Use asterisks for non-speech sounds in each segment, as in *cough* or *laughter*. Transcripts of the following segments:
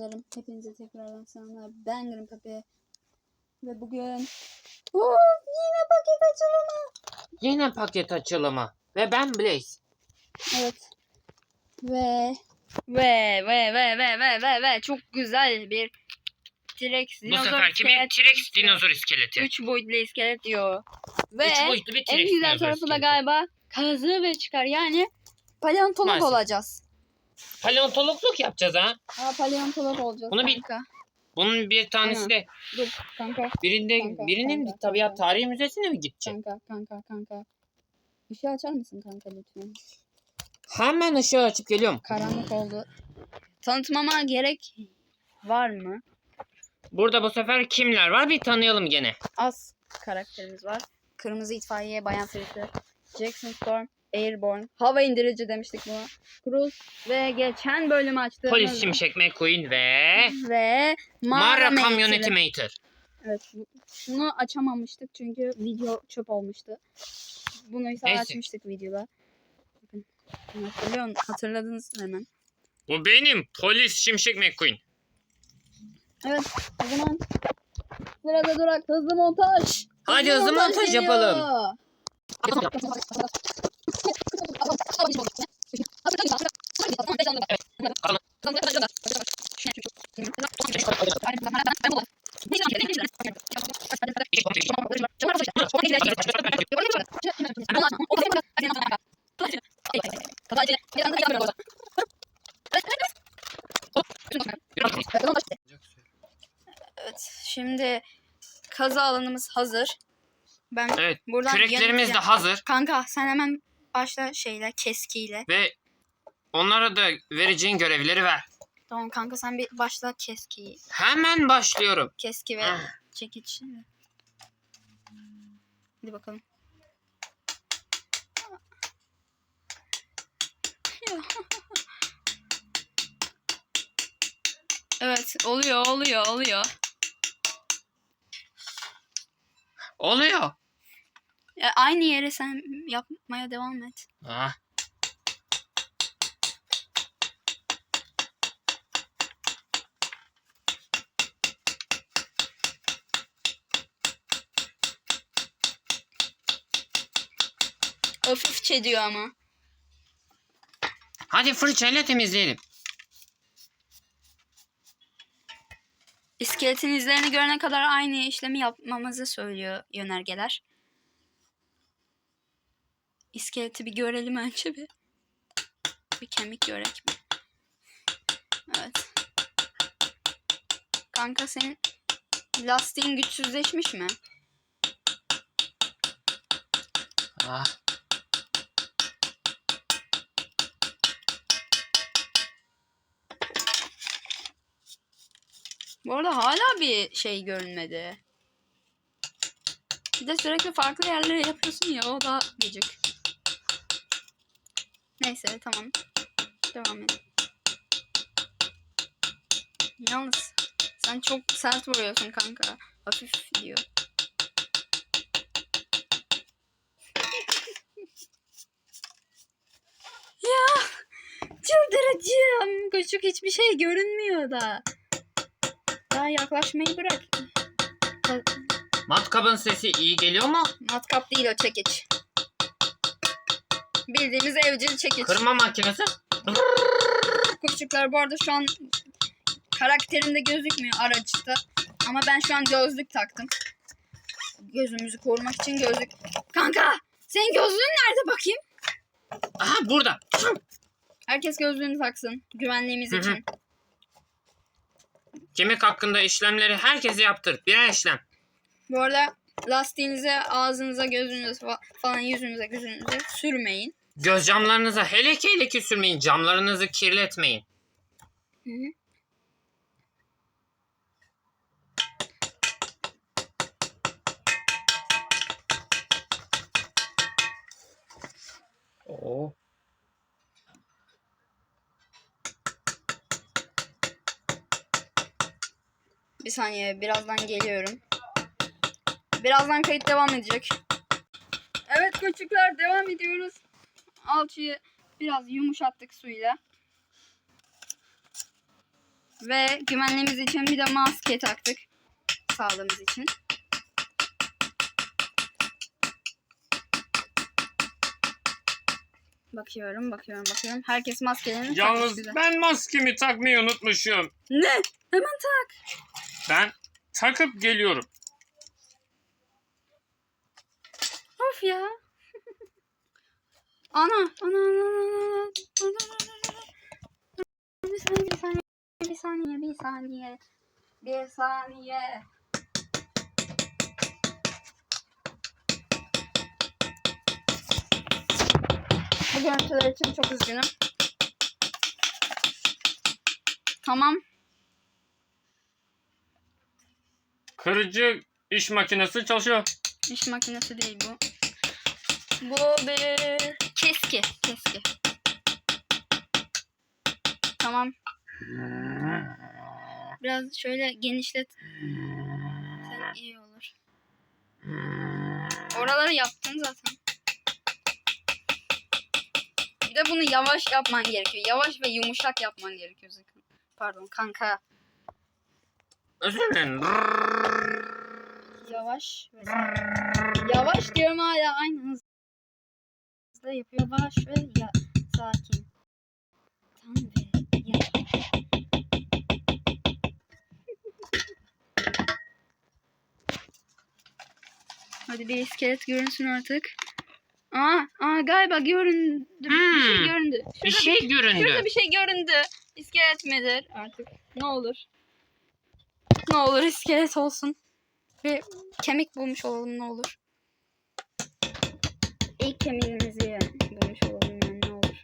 Küçüklerim. Hepinize tekrardan selamlar. Ben Grim Pepe. Ve bugün... Of yine paket açılımı. Yine paket açılımı. Ve ben Blaze. Evet. Ve... Ve ve ve ve ve ve ve çok güzel bir T-Rex Bu dinozor seferki bir iskelet. T-Rex dinozor iskeleti. 3 boyutlu iskelet diyor. Ve Üç boyutlu bir en T-Rex güzel dinozor tarafı da iskeleti. galiba kazı ve çıkar. Yani paleontolog Maalesef. olacağız. Paleontologluk yapacağız ha. Aa paleontolog olacağız Bunu bir- kanka. Bunun bir tanesi de Dur kanka. birinde Kanka, birinin kanka, tabiat kanka. tarihi müzesine mi gidecek? Kanka kanka kanka. Işığı açar mısın kanka lütfen? Hemen ışığı açıp geliyorum. Karanlık oldu. Tanıtmama gerek var mı? Burada bu sefer kimler var bir tanıyalım gene. Az karakterimiz var. Kırmızı itfaiye, Bayan Friti, Jackson Storm, Airborne, hava indirici demiştik buna. Cruz ve geçen bölüm açtığımız Polis Şimşek McQueen ve ve Mağara Mağara Kamyoneti. Mater. Evet bu- şunu açamamıştık çünkü video çöp olmuştu. Bunu ise Neyse. açmıştık videoda. Bakın. Hatırladınız hemen. Bu benim Polis Şimşek McQueen. Evet o zaman sırada durak hızlı montaj. Hadi hızlı montaj geliyor. yapalım. *laughs* Evet şimdi kazı alanımız hazır. Ben Evet buradan küreklerimiz de hazır Kanka sen hemen başla şeyle keskiyle. ve onlara da vereceğin görevleri ver. Tamam kanka sen bir başla keskiyi. Hemen başlıyorum. Keski ve Ah. çekiç. Hadi bakalım. *laughs* Evet oluyor oluyor oluyor. Oluyor. Ya aynı yere sen yapmaya devam et. Ah. Hafifçe diyor ama. Hadi fırçayla temizleyelim. İskeletin izlerini görene kadar aynı işlemi yapmamızı söylüyor yönergeler. İskeleti bir görelim önce bir. Bir kemik görek bir. Evet. Kanka senin lastiğin güçsüzleşmiş mi? Ah. Bu arada hala bir şey görünmedi. Bir de sürekli farklı yerlere yapıyorsun ya o da gıcık. Neyse tamam. Devam et. Yalnız sen çok sert vuruyorsun kanka. Hafif diyor. *laughs* ya çıldıracağım. Küçük hiçbir şey görünmüyor da. Ya yaklaşmayı bırak. Matkabın sesi iyi geliyor mu? Matkap değil o çekiç. Bildiğimiz evcil çekiç. Kırma makinesi. Kuşçuklar bu arada şu an karakterimde gözükmüyor araçta. Ama ben şu an gözlük taktım. Gözümüzü korumak için gözlük. Kanka senin gözlüğün nerede bakayım? Aha burada. Herkes gözlüğünü taksın. Güvenliğimiz Hı hı. için. Kemik hakkında işlemleri herkese yaptır. Birer işlem. Bu arada lastiğinize, ağzınıza, gözünüze fa- falan yüzünüze, gözünüze sürmeyin. Göz camlarınıza hele ki hele ki sürmeyin. Camlarınızı kirletmeyin. Hı hı. Oo. Bir saniye birazdan geliyorum. Birazdan kayıt devam edecek. Evet küçükler devam ediyoruz. Alçıyı biraz yumuşattık suyla. Ve güvenliğimiz için bir de maske taktık. Sağlığımız için. Bakıyorum, bakıyorum, bakıyorum. Herkes maskelerini takmış Yalnız güzel. ben maskemi takmayı unutmuşum. Ne? Hemen tak. Ben takıp geliyorum. Of ya. Ana, ana, ana, ana, ana, ana, ana. Bir saniye, bir saniye, bir saniye, bir saniye. Bir saniye. Bu görüntüler için çok üzgünüm. Tamam. Kırıcı iş makinesi çalışıyor. İş makinesi değil bu. Bu bir keski. Keski. Tamam. Biraz şöyle genişlet. Sen iyi olur. Oraları yaptın zaten. Bir de bunu yavaş yapman gerekiyor. Yavaş ve yumuşak yapman gerekiyor. Pardon kanka. Özür. Yavaş Yavaş diyorum hala aynı hızda yapıyor. Yavaş ve ya, sakin. Tam ve ya. *laughs* Hadi bir iskelet görünsün artık. Aa, aa galiba göründü. Bir şey Hmm, göründü. Bir Şurada şey göründü. Şurada bir şey göründü. İskelet midir artık? Ne olur. Ne olur iskelet olsun. Bir kemik bulmuş olalım ne olur. Kemiğimizi bulmuş olalım yani ne olur.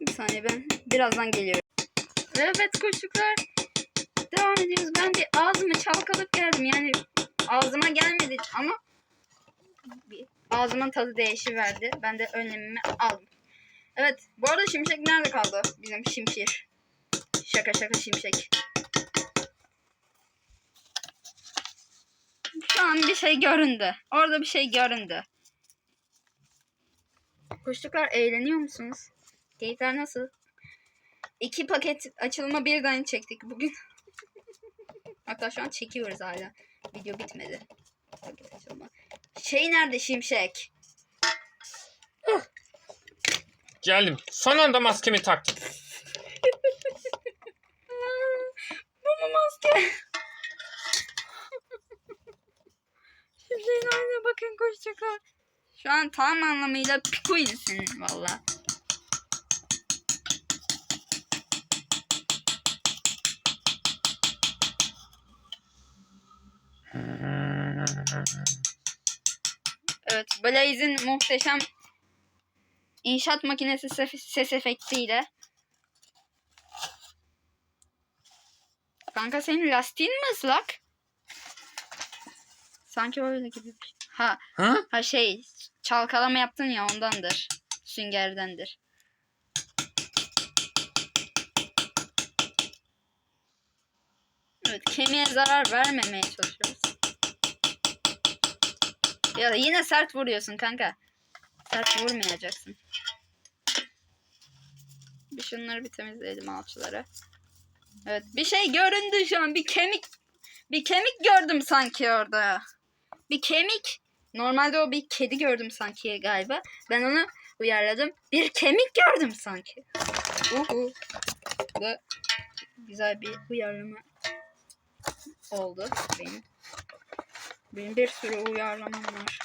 Bir saniye ben birazdan geliyorum. Evet kuşçuklar. Devam ediyoruz. Ben bir ağzımı çalkalıp geldim. Yani ağzıma gelmedi ama bir ağzımın tadı değişiverdi. Ben de önlemimi aldım. Evet. Bu arada Şimşek nerede kaldı? Bizim Şimşir. Şaka şaka Şimşek. Şu an bir şey göründü. Orada bir şey göründü. Kuşçuklar eğleniyor musunuz? Keyifler nasıl? İki paket açılma birden çektik bugün. *laughs* Hatta şu an çekiyoruz hala. Video bitmedi. Şey nerede Şimşek? Geldim. Son anda maskemi taktım. *laughs* Bu mu maske? *laughs* Şimşek'in haline bakın koşacaklar. Şu an tam anlamıyla pikuisin valla. Evet, Blaze'in muhteşem inşaat makinesi ses, efektiyle. Kanka senin lastiğin mi ıslak? Sanki öyle gibi. bir şey. Ha, Ha? ha şey çalkalama yaptın ya ondandır. Süngerdendir. Evet, kemiğe zarar vermemeye çalışıyoruz. Ya yine sert vuruyorsun kanka. Sert vurmayacaksın. Bir şunları bir temizleyelim alçıları. Evet bir şey göründü şu an. Bir kemik. Bir kemik gördüm sanki orada. Bir kemik. Normalde o bir kedi gördüm sanki galiba. Ben onu uyarladım. Bir kemik gördüm sanki. Uhu. Bu da güzel bir uyarlama oldu benim. Benim bir sürü uyarlamam var.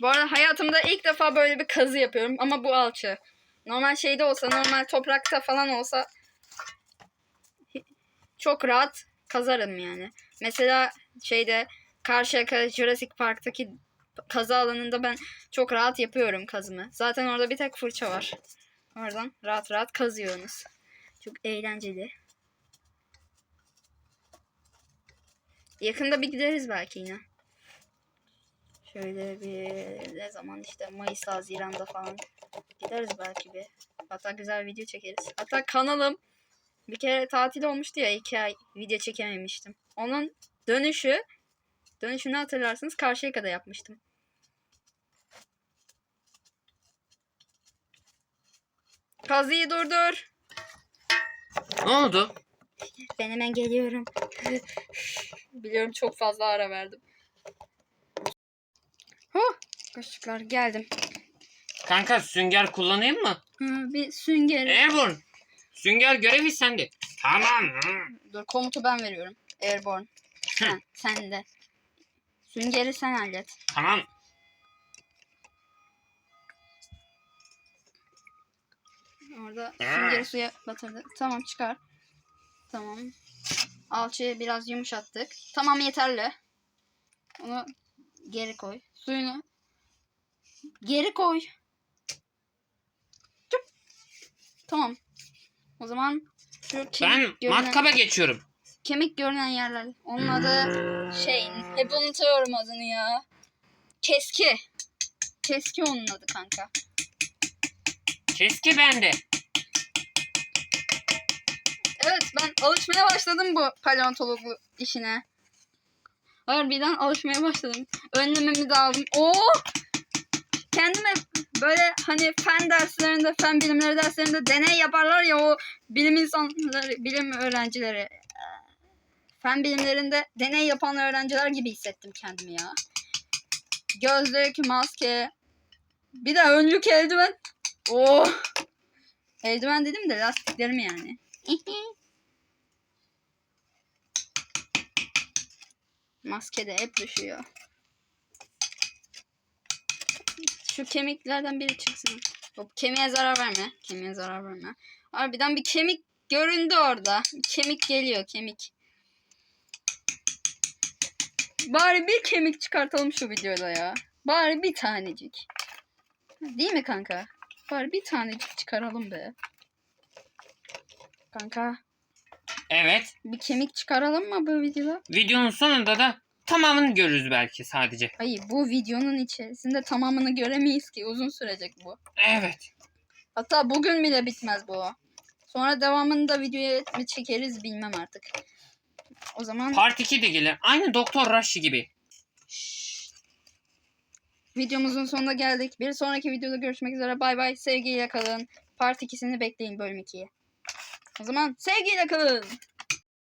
Bu arada hayatımda ilk defa böyle bir kazı yapıyorum ama bu alçı. Normal şeyde olsa, normal toprakta falan olsa çok rahat kazarım yani. Mesela şeyde Karşıyaka Jurassic Park'taki kazı alanında ben çok rahat yapıyorum kazımı. Zaten orada bir tek fırça var. Oradan rahat rahat kazıyorsunuz. Çok eğlenceli. Yakında bir gideriz belki yine. Şöyle bir ne zaman işte Mayıs Haziran'da falan gideriz belki bir. Hatta güzel video çekeriz. Hatta kanalım bir kere tatil olmuştu ya iki ay video çekememiştim. Onun dönüşü dönüşünü hatırlarsınız Karşıyaka'da yapmıştım. Kazıyı durdur. Ne oldu? Ben hemen geliyorum. *laughs* Biliyorum çok fazla ara verdim. Huh, kuşlar geldim. Kanka sünger kullanayım mı? Hı, bir sünger. Airborne. Sünger görevi sende. Tamam. Dur komutu ben veriyorum. Airborne. Sen, sen de. Süngeri sen hallet. Tamam. Orada süngeri suya batırdı. Tamam çıkar. Tamam. Alçıyı biraz yumuşattık. Tamam yeterli. Onu geri koy. Suyunu geri koy. Cıp. Tamam. O zaman şu Ben görünen, matkaba geçiyorum. kemik görünen yerler. Onun adı şey hep unutuyorum adını ya. Keski. Keski onun adı kanka. Keski bende. Evet ben alışmaya başladım bu paleontologu işine. Harbiden alışmaya başladım. Önlememi de aldım. Oo! Kendime böyle hani fen derslerinde, fen bilimleri derslerinde deney yaparlar ya o bilim insanları, bilim öğrencileri. Fen bilimlerinde deney yapan öğrenciler gibi hissettim kendimi ya. Gözlük, maske, bir de önlük eldiven. Oo! Eldiven dedim de lastiklerimi yani. *laughs* Maske de hep düşüyor. Şu kemiklerden biri çıksın. Hop, kemiğe zarar verme. Kemiğe zarar verme. Harbiden bir kemik göründü orada. Kemik geliyor kemik. Bari bir kemik çıkartalım şu videoda ya. Bari bir tanecik. Değil mi kanka? Bari bir tanecik çıkaralım be. Kanka Evet. bir kemik çıkaralım mı bu videoda? Videonun sonunda da tamamını görürüz belki sadece. Hayır bu videonun içerisinde tamamını göremeyiz ki uzun sürecek bu. Evet. Hatta bugün bile bitmez bu. Sonra devamını da videoya mı çekeriz bilmem artık. O zaman Part 2 de gelir. Aynı Doktor Rush gibi. videomuzun sonuna geldik. Bir sonraki videoda görüşmek üzere. Bay bay. Sevgiyle kalın. Part 2'sini bekleyin bölüm 2'yi. O zaman sevgiyle kalın.